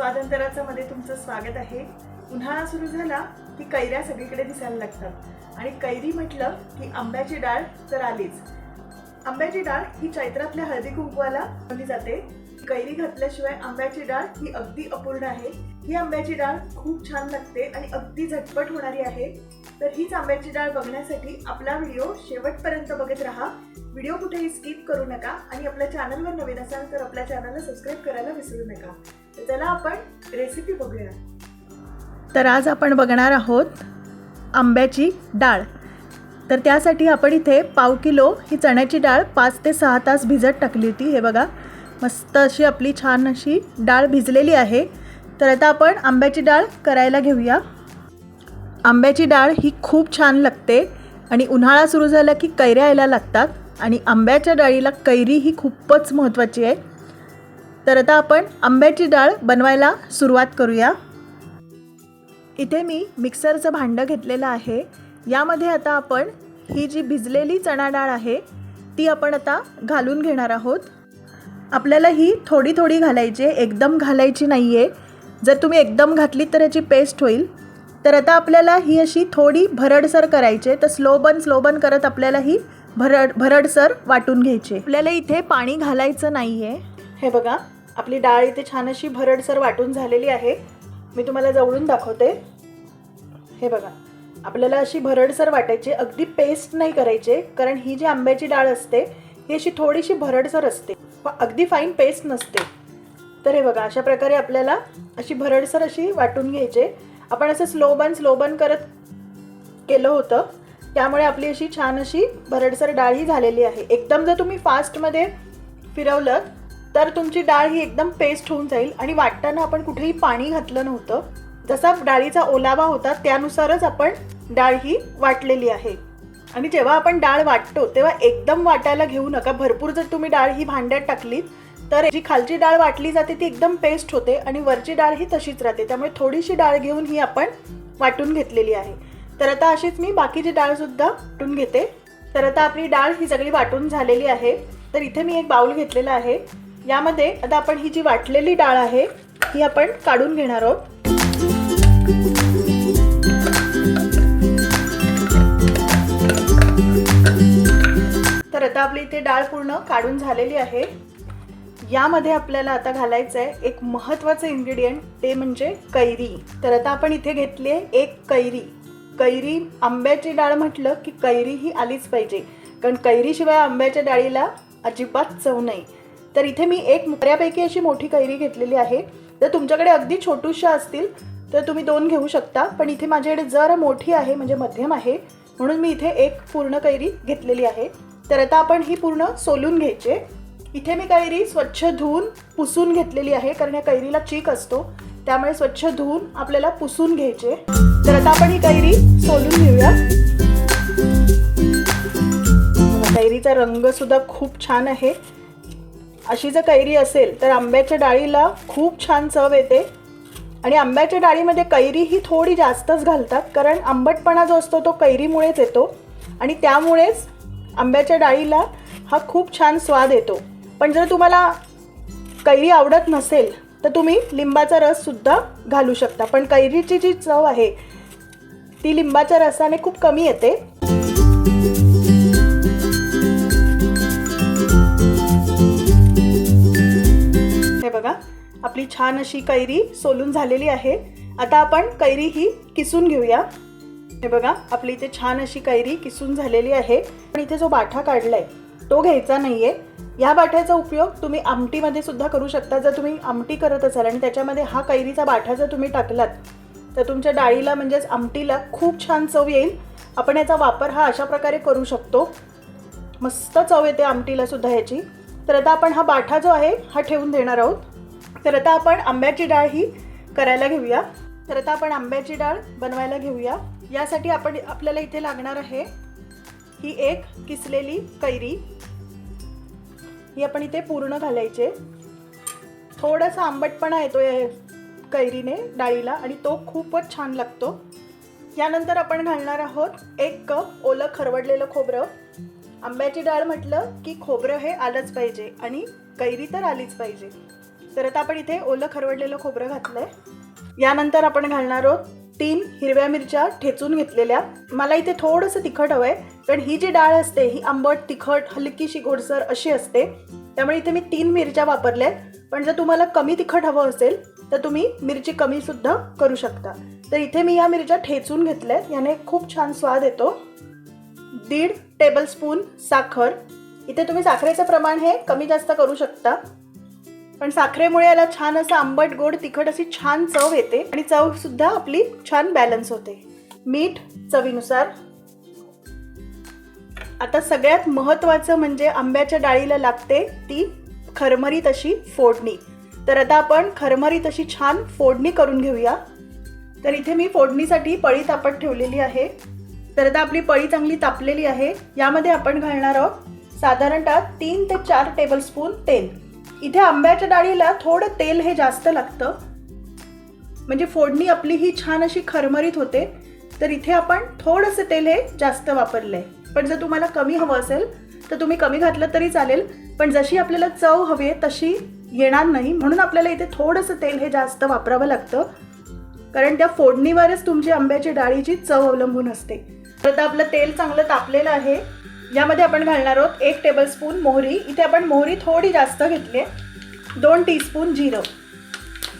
स्वातंत्र्याचं मध्ये तुमचं स्वागत आहे. उन्हाळा सुरू झाला की कैऱ्या सगळीकडे दिसायला लागतात. आणि कैरी म्हटलं की आंब्याची डाळ तर आलीच. आंब्याची डाळ ही चैत्रातल्या हळदी कुंकवाला बनली जाते. कैरी घातल्याशिवाय आंब्याची डाळ ही अगदी अपूर्ण आहे. ही आंब्याची डाळ खूप छान लागते आणि अगदी झटपट होणारी आहे. तर हीच आंब्याची डाळ बघण्यासाठी आपला व्हिडिओ शेवटपर्यंत बघत राहा. व्हिडिओ कुठेही स्किप करू नका आणि आपल्या चॅनलवर नवीन असाल तर आपल्या चॅनलला सबस्क्राईब करायला विसरू नका. तर चला आपण रेसिपी बघूया. तर आज आपण बघणार आहोत आंब्याची डाळ. तर त्यासाठी आपण इथे पाव किलो ही चण्याची डाळ पाच ते सहा तास भिजत टाकली होती. हे बघा मस्त अशी आपली छान अशी डाळ भिजलेली आहे. तर आता आपण आंब्याची डाळ करायला घेऊया. आंब्याची डाळ ही खूप छान लागते आणि उन्हाळा सुरू झाला की कैऱ्या यायला लागतात आणि आंब्याच्या डाळीला कैरी ही खूपच महत्त्वाची आहे. तर आता आपण आंब्याची डाळ बनवायला सुरुवात करूया. इथे मी मिक्सरचं भांडं घेतलेलं आहे. यामध्ये आता आपण ही जी भिजलेली चणा डाळ आहे ती आपण आता घालून घेणार आहोत. आपल्याला ही थोडी थोडी घालायची आहे एकदम घालायची नाही आहे जर तुम्ही एकदम घातली तर याची पेस्ट होईल. तर आता आपल्याला ही अशी थोडी भरडसर करायची आहे तर स्लो बन स्लो बन करत आपल्याला ही भरड भरडसर वाटून घ्यायची आहे. आपल्याला इथे पाणी घालायचं नाही आहे हे बघा आपली डाळ इथे छान अशी भरडसर वाटून झालेली आहे. मी तुम्हाला जवळून दाखवते. हे बघा आपल्याला अशी भरडसर वाटायची अगदी पेस्ट नाही करायचे कारण ही जी आंब्याची डाळ असते ही अशी थोडीशी भरडसर असते अगदी फाईन पेस्ट नसते. तर हे बघा अशा प्रकारे आपल्याला अशी भरडसर अशी वाटून घ्यायचे. आपण असं स्लो बन स्लो बन करत केलं होतं. त्यामुळे आपली अशी छान अशी भरडसर डाळ ही झालेली आहे. एकदम जर तुम्ही फास्टमध्ये फिरवलं तर तुमची डाळ ही एकदम पेस्ट होऊन जाईल आणि वाटताना आपण कुठेही पाणी घातलं नव्हतं. जसा डाळीचा ओलावा होता त्यानुसारच आपण डाळ ही वाटलेली आहे. आणि जेव्हा आपण डाळ वाटतो तेव्हा एकदम वाटायला घेऊ नका. भरपूर जर तुम्ही डाळ ही भांड्यात टाकलीत तर जी खालची डाळ वाटली जाते ती एकदम पेस्ट होते आणि वरची डाळ ही तशीच राहते. त्यामुळे थोडीशी डाळ घेऊन ही आपण वाटून घेतलेली आहे. तर आता अशीच मी बाकीची डाळसुद्धा वाटून घेते. तर आता आपली डाळ ही सगळी वाटून झालेली आहे. तर इथे मी एक बाउल घेतलेला आहे. यामध्ये आता आपण ही जी वाटलेली डाळ आहे ही आपण काढून घेणार आहोत. तर आता आपली इथे डाळ पूर्ण काढून झालेली आहे. यामध्ये आपल्याला आता घालायचं आहे एक महत्त्वाचं इन्ग्रेडियंट ते म्हणजे कैरी. तर आता आपण इथे घेतली आहे एक कैरी. कैरी आंब्याची डाळ म्हटलं की कैरी ही आलीच पाहिजे. कारण कैरीशिवाय आंब्याच्या डाळीला अजिबात चव नाही. तर इथे मी एक बऱ्यापैकी अशी मोठी कैरी घेतलेली आहे. जर तुमच्याकडे अगदी छोटूशा असतील तर तुम्ही दोन घेऊ शकता. पण इथे माझ्याकडे जर मोठी आहे म्हणजे मध्यम आहे. म्हणून मी इथे एक पूर्ण कैरी घेतलेली आहे. तर आता आपण ही पूर्ण सोलून घ्यायचे. इथे मी कैरी स्वच्छ धुवून पुसून घेतलेली आहे कारण या कैरीला चीक असतो. त्यामुळे स्वच्छ धुवून आपल्याला पुसून घ्यायचे. तर आता आपण ही कैरी सोलून घेऊया. कैरीचा रंग सुद्धा खूप छान आहे. अशी जर कैरी असेल तर आंब्याच्या डाळीला खूप छान चव येते. आणि आंब्याच्या डाळीमध्ये कैरी ही थोडी जास्तच घालतात कारण आंबटपणा जो असतो तो कैरीमुळेच येतो. आणि त्यामुळेच आंब्याच्या डाळीला हा खूप छान स्वाद येतो. पण जर तुम्हाला कैरी आवडत नसेल तर तुम्ही लिंबाचा रससुद्धा घालू शकता. पण कैरीची जी चव आहे ती लिंबाच्या रसाने खूप कमी येते. आपली छान अशी कैरी सोलून झालेली आहे. आता आपण कैरी ही किसून घेऊया. हे बघा आपली इथे छान अशी कैरी किसून झालेली आहे. पण इथे जो बाठा काढलाय तो घ्यायचा नाहीये. या बाठ्याचा उपयोग तुम्ही आमटीमध्ये सुद्धा करू शकता. जर तुम्ही आमटी करत असाल आणि त्याच्यामध्ये हा कैरीचा बाठा जर तुम्ही टाकलात तर तुमच्या डाळीला म्हणजेच आमटीला खूप छान चव येईल. आपण याचा वापर हा अशा प्रकारे करू शकतो. मस्त चव येते आमटीला सुद्धा ह्याची तर आता आपण हा बाठा जो आहे हा ठेवून देणार आहोत. तर आता आपण आंब्याची डाळ ही करायला घेऊया. तर आता आपण आंब्याची डाळ बनवायला घेऊया. यासाठी आपण आपल्याला इथे लागणार आहे ही एक किसलेली कैरी. ही आपण इथे पूर्ण घालायचे. थोडासा आंबटपणा येतो या कैरीने डाळीला आणि तो खूपच छान लागतो. यानंतर आपण घालणार आहोत एक कप ओलं खरवडलेलं खोबरं. आंब्याची डाळ म्हटलं की खोबरं हे आलंच पाहिजे आणि कैरी तर आलीच पाहिजे. तर आता आपण इथे ओलं खरवडलेलं खोबरं घातलंय. यानंतर आपण घालणार आहोत तीन हिरव्या मिरच्या ठेचून घेतलेल्या. मला इथे थोडंसं तिखट हवं आहे कारण ही जी डाळ असते ही आंबट तिखट हलकीशी गोडसर अशी असते. त्यामुळे इथे मी तीन मिरच्या वापरल्या आहेत पण जर तुम्हाला कमी तिखट हवं असेल तर तुम्ही मिरची कमी सुद्धा करू शकता. तर इथे मी या मिरच्या ठेचून घेतल्या आहेत याने खूप छान स्वाद येतो. दीड टेबलस्पून साखर. इथे तुम्ही साखरेचं प्रमाण हे कमी जास्त करू शकता. पण साखरेमुळे याला छान असं आंबट गोड तिखट अशी छान चव येते आणि चव सुद्धा आपली छान बॅलन्स होते. मीठ चवीनुसार. आता सगळ्यात महत्त्वाचं म्हणजे आंब्याच्या डाळीला लागते ती खरमरीत अशी फोडणी. तर आता आपण खरमरीत अशी छान फोडणी करून घेऊया. तर इथे मी फोडणीसाठी पळी तापत ठेवलेली आहे. तर आता आपली पळी चांगली तापलेली आहे. यामध्ये आपण घालणार आहोत साधारणतः तीन ते चार टेबलस्पून तेल. इथे आंब्याच्या डाळीला थोडं तेल हे जास्त लागतं. म्हणजे फोडणी आपली ही छान अशी खरमरीत होते तर इथे आपण थोडंसं तेल हे जास्त वापरलं आहे पण जर तुम्हाला कमी हवं असेल तर तुम्ही कमी घातलं तरी चालेल पण जशी आपल्याला चव हवी आहे तशी येणार नाही. म्हणून आपल्याला इथे थोडंसं तेल हे जास्त वापरावं लागतं. कारण त्या फोडणीवरच तुमची आंब्याची डाळीची चव अवलंबून असते. तर आता आपलं तेल चांगलं तापलेलं आहे. यामध्ये आपण घालणार आहोत एक टेबलस्पून मोहरी. इथे आपण मोहरी थोडी जास्त घेतली आहे दोन टीस्पून जिरं.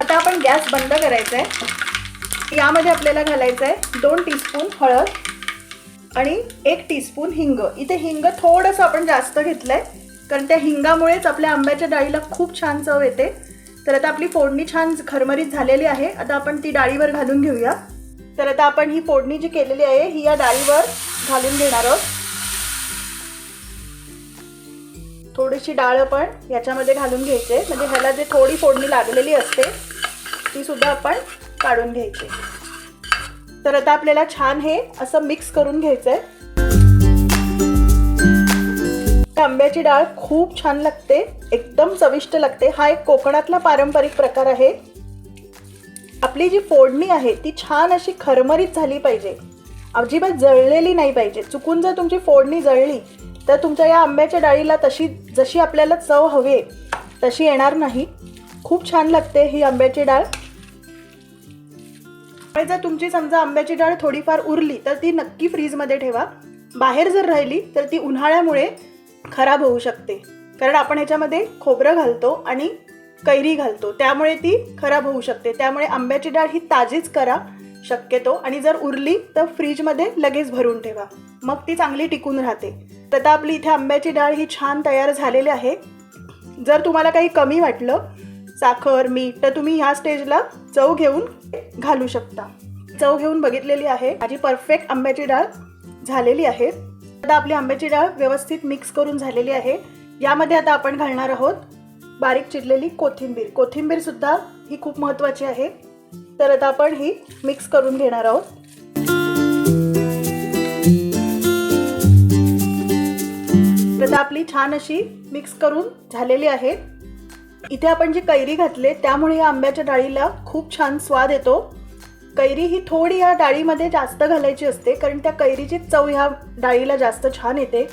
आता आपण गॅस बंद करायचा आहे यामध्ये आपल्याला घालायचं आहे दोन टीस्पून हळद आणि एक टीस्पून हिंग. इथे हिंग थोडंसं आपण जास्त घेतलं आहे कारण त्या हिंगामुळेच आपल्या आंब्याच्या डाळीला खूप छान चव येते. तर आता आपली फोडणी छान खरमरीत झालेली आहे. आता आपण ती डाळीवर घालून घेऊया. तर आता आपण ही फोडणी जी केलेली आहे ही या डाळीवर घालून घेणार आहोत. थोडीशी डाळ पण याच्यामध्ये घालून घ्यायचे. म्हणजे ह्याला जे थोडी फोडणी लागलेली असते ती सुद्धा आपण काढून घ्यायची. तर आता आपल्याला छान हे असं मिक्स करून घ्यायचं आहे आंब्याची डाळ खूप छान लागते एकदम चविष्ट लागते. हा एक कोकणातला पारंपरिक प्रकार आहे. आपली जी फोडणी आहे ती छान अशी खरमरीत झाली पाहिजे. अजिबात जळलेली नाही पाहिजे. चुकून जर तुमची फोडणी जळली तर तुमच्या या आंब्याच्या डाळीला तशी जशी आपल्याला चव हवी आहे तशी येणार नाही. खूप छान लागते ही आंब्याची डाळ. जर तुमची समजा आंब्याची डाळ थोडीफार उरली तर ती नक्की फ्रीजमध्ये ठेवा. बाहेर जर राहिली तर ती उन्हाळ्यामुळे खराब होऊ शकते. कारण आपण ह्याच्यामध्ये खोबरं घालतो आणि कैरी घालतो. त्यामुळे ती खराब होऊ शकते. त्यामुळे आंब्याची डाळ ही ताजीच करा शक्यतो. आणि जर उरली तर फ्रीजमध्ये लगेच भरून ठेवा. मग ती चांगली टिकून राहते. तर आता आपली इथे आंब्याची डाळ ही छान तयार झालेली आहे. जर तुम्हाला काही कमी वाटलं साखर मीठ तर तुम्ही ह्या स्टेजला चव घेऊन घालू शकता. चव घेऊन बघितलेली आहे. माझी परफेक्ट आंब्याची डाळ झालेली आहे. आता आपली आंब्याची डाळ व्यवस्थित मिक्स करून झालेली आहे. यामध्ये आता आपण घालणार आहोत बारीक चिरलेली कोथिंबीर. कोथिंबीरसुद्धा ही खूप महत्त्वाची आहे. तर आता आपण ही मिक्स करून घेणार आहोत. तर आपली छान अशी मिक्स करून झालेली आहे. इथे आपण जी कैरी घातले त्यामुळे या आंब्याच्या डाळीला खूप छान स्वाद येतो. कैरी ही थोडी या डाळीमध्ये जास्त घालायची असते कारण त्या कैरीची चव ह्या डाळीला जास्त छान येते.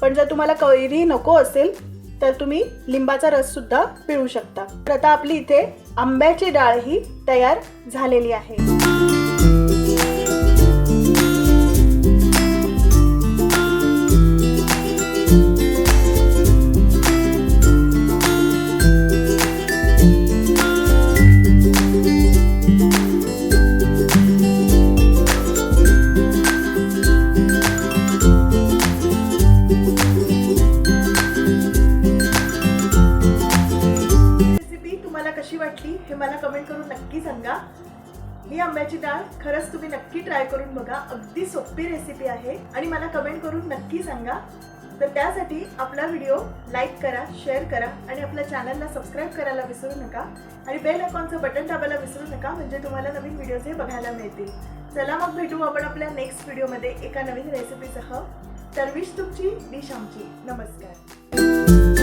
पण जर तुम्हाला कैरी नको असेल तर तुम्ही लिंबाचा रस सुद्धा पिळू शकता. तर आता आपली इथे आंब्याची डाळ ही तयार झालेली आहे. ही आंब्याची डाळ खरंच तुम्ही नक्की ट्राय करून बघा. अगदी सोपी रेसिपी आहे आणि मला कमेंट करून नक्की सांगा. तर त्यासाठी आपला व्हिडिओ लाईक करा शेअर करा आणि आपल्या चॅनलला सबस्क्राईब करायला विसरू नका. आणि बेल आयकॉनचं बटन दाबायला विसरू नका म्हणजे तुम्हाला नवीन व्हिडिओज हे बघायला मिळतील. चला मग भेटू आपण आपल्या नेक्स्ट व्हिडिओमध्ये एका नवीन रेसिपीसह सर्विस तुमची डिश आमची. नमस्कार.